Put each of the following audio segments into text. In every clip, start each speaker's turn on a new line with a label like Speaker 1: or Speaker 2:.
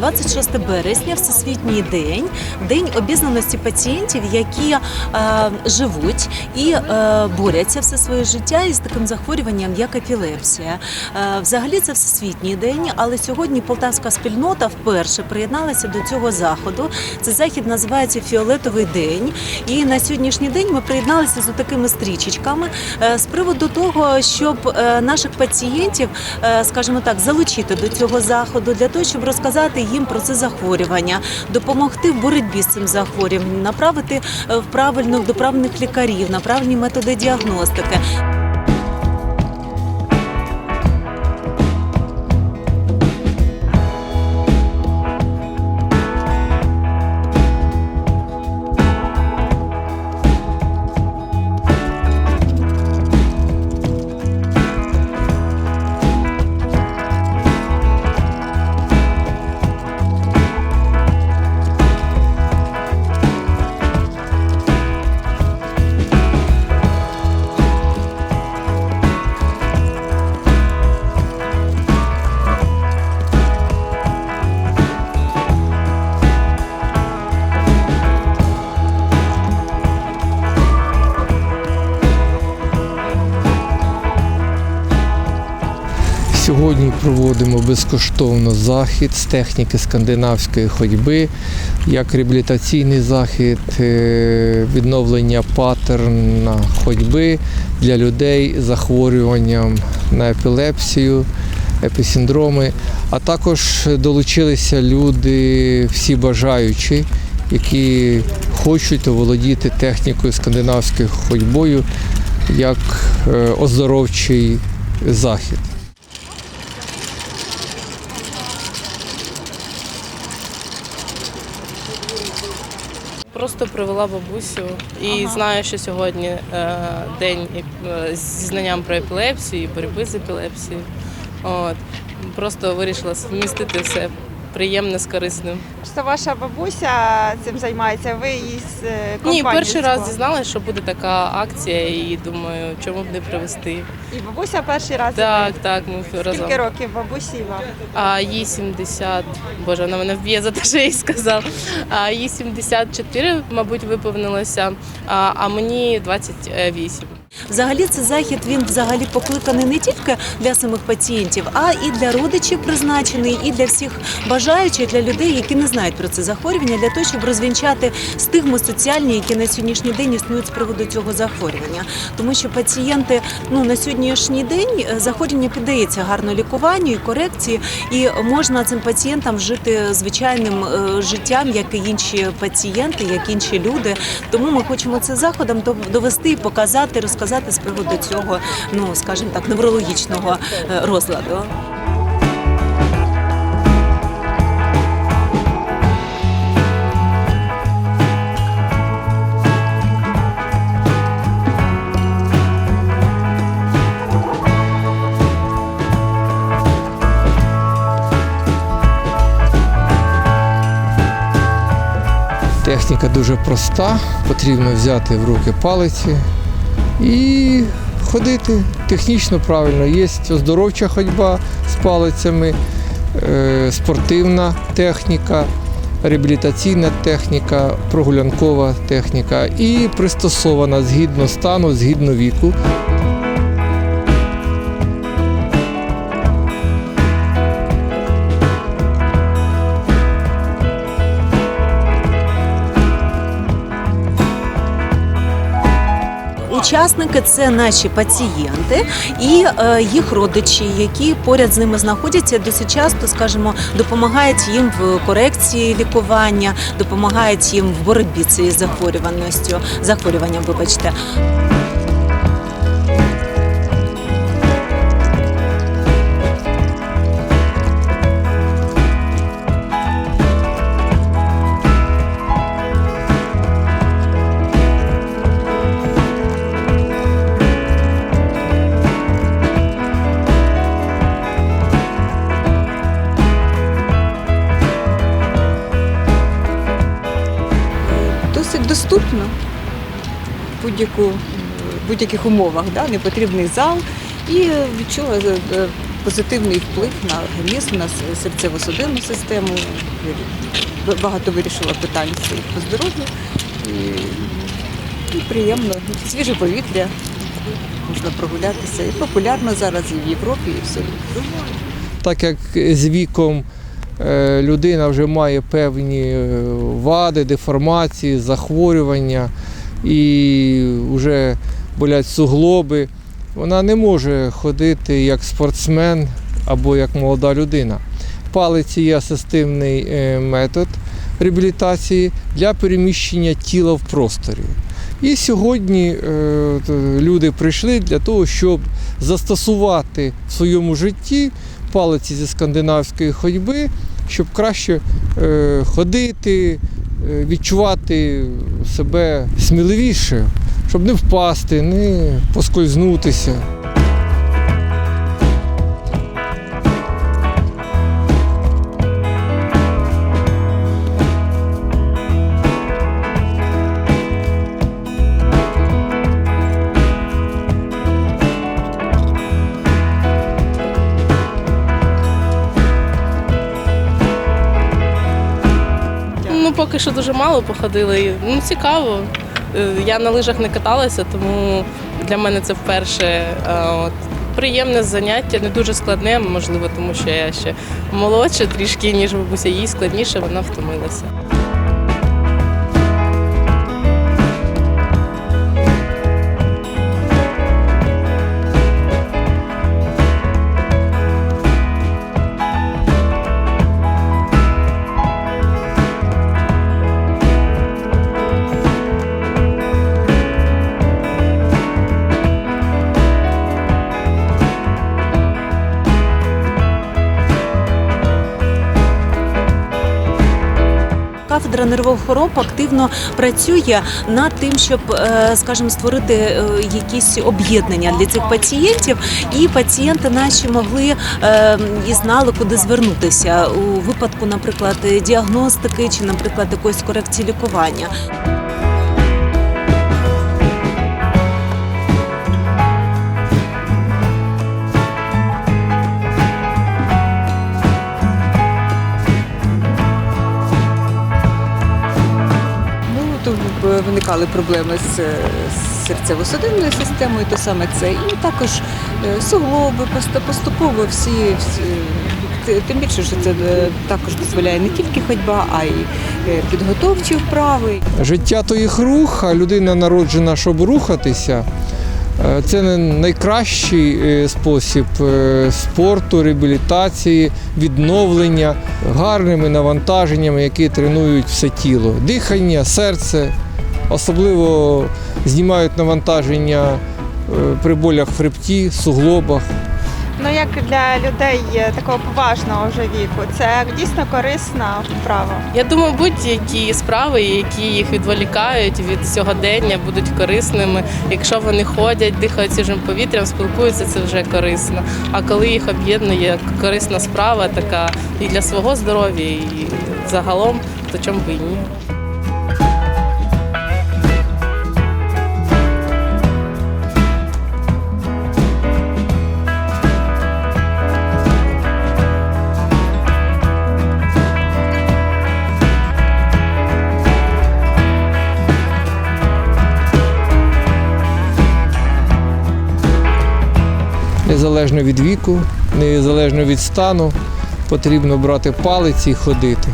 Speaker 1: 26 березня, Всесвітній день, день обізнаності пацієнтів, які е, живуть і е, борються все своє життя із таким захворюванням, як епілепсія. Е, взагалі це всесвітній день, але сьогодні полтавська спільнота вперше приєдналася до цього заходу. Цей захід називається Фіолетовий день. І на сьогоднішній день ми приєдналися з такими стрічечками е, з приводу того, щоб е, наших пацієнтів, е, скажімо так, залучити до цього заходу для того, щоб розказати їм про це захворювання, допомогти в боротьбі з цим захворюванням, направити е, в правильно до правильних лікарів, на правильні методи діагностики.
Speaker 2: Сьогодні проводимо безкоштовно захід з техніки скандинавської ходьби, як реабілітаційний захід, е, відновлення паттерна ходьби для людей з захворюванням на епілепсію, епісиндроми. А також долучилися люди, всі бажаючі, які хочуть оволодіти технікою скандинавською ходьбою як е, оздоровчий захід.
Speaker 3: Просто привела бабусю і знаю, що сьогодні е, день е, зі знанням про епілепсію і боротьби з епілепсією. От. Просто вирішила вмістити все приємне з корисним.
Speaker 4: Що ваша бабуся цим займається? Ви її з е,
Speaker 3: Ні, перший раз дізналася, що буде така акція, і думаю, чому б не привезти.
Speaker 4: І бабуся перший раз.
Speaker 3: Так, так, ми разом.
Speaker 4: Скільки років бабусі вам?
Speaker 3: А їй 70, боже, вона мене вб'є за те, що я їй сказав. А їй 74, мабуть, виповнилося, а, а мені 28.
Speaker 1: Взагалі, цей захід він взагалі покликаний не тільки для самих пацієнтів, а і для родичів призначений, і для всіх бажаючих, для людей, які не знають про це захворювання, для того, щоб розвінчати стигми соціальні, які на сьогоднішній день існують з приводу цього захворювання. Тому що пацієнти ну на сьогоднішній день е, захворювання піддається гарно лікуванню і корекції, і можна цим пацієнтам жити звичайним е, життям, як і інші пацієнти, як інші люди. Тому ми хочемо це заходом до- довести і показати, розказати з приводу цього, ну скажімо так, неврологічного е, розладу.
Speaker 2: Техніка дуже проста, потрібно взяти в руки палиці і ходити технічно правильно. Є оздоровча ходьба з палицями, е, спортивна техніка, реабілітаційна техніка, прогулянкова техніка і пристосована згідно стану, згідно віку.
Speaker 1: Учасники це наші пацієнти і е, їх родичі, які поряд з ними знаходяться, досить часто, скажімо, допомагають їм в корекції лікування, допомагають їм в боротьбі цією захворюваністю, захворюванням, вибачте.
Speaker 5: Доступно в будь-яких умовах, да? не потрібний зал. І відчула е, е, позитивний вплив на організм, на серцево-судинну систему. Багато вирішила питань по здоров'ю. І, і приємно, свіже повітря, можна прогулятися. І популярно зараз і в Європі, і в селі.
Speaker 2: так як з віком людина вже має певні е, вади, деформації, захворювання і вже болять суглоби, вона не може ходити як спортсмен або як молода людина. Палиці є асистивний е, метод реабілітації для переміщення тіла в просторі. І сьогодні е, люди прийшли для того, щоб застосувати в своєму житті палиці зі скандинавської ходьби, щоб краще е, ходити, е, відчувати себе сміливіше, щоб не впасти, не поскользнутися.
Speaker 3: Поки що дуже мало походили. Ну, цікаво. Е, Я на лижах не каталася, тому для мене це вперше. Е, От. Приємне заняття, не дуже складне, можливо, тому що я ще молодша трішки, ніж бабуся, їй складніше, вона втомилася.
Speaker 1: Кафедра нервових хвороб активно працює над тим, щоб, е, скажімо, створити е, якісь об'єднання для цих пацієнтів, і пацієнти наші могли е, і знали, куди звернутися у випадку, наприклад, діагностики чи, наприклад, якоїсь корекції лікування.
Speaker 5: Виникали проблеми з е, серцево-судинною системою, то саме це. І також е, суглоби, поступово всі, всі тим більше, що це е, також дозволяє не тільки ходьба, а й е, підготовчі вправи.
Speaker 2: Життя то їх рух, а людина народжена, щоб рухатися. Е, Це не найкращий е, спосіб е, спорту, реабілітації, відновлення гарними навантаженнями, які тренують все тіло. Дихання, серце, особливо знімають навантаження е, при болях в хребті, суглобах.
Speaker 4: Ну як для людей такого поважного вже віку, це дійсно корисна вправа.
Speaker 3: Я думаю, будь-які справи, які їх відволікають від сьогодення, будуть корисними. Якщо вони ходять, дихають свіжим повітрям, спілкуються, це вже корисно. А коли їх об'єднує корисна справа, така і для свого здоров'я, і загалом, то чому б і ні.
Speaker 2: Незалежно від віку, незалежно від стану, потрібно брати палиці і ходити.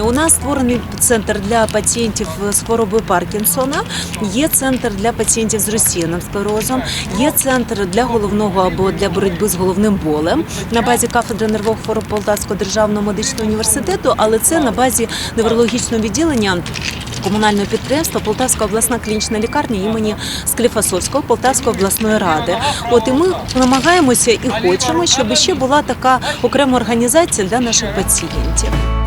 Speaker 1: У нас створений центр для пацієнтів з хворобою Паркінсона, є центр для пацієнтів з розсіяним склерозом, є центр для головного або для боротьби з головним болем на базі кафедри нервових хвороб Полтавського державного медичного університету, але це на базі неврологічного відділення. Комунального підприємства Полтавська обласна клінічна лікарня імені Скліфасовського Полтавської обласної ради. От і ми намагаємося і хочемо, щоб ще була така окрема організація для наших пацієнтів.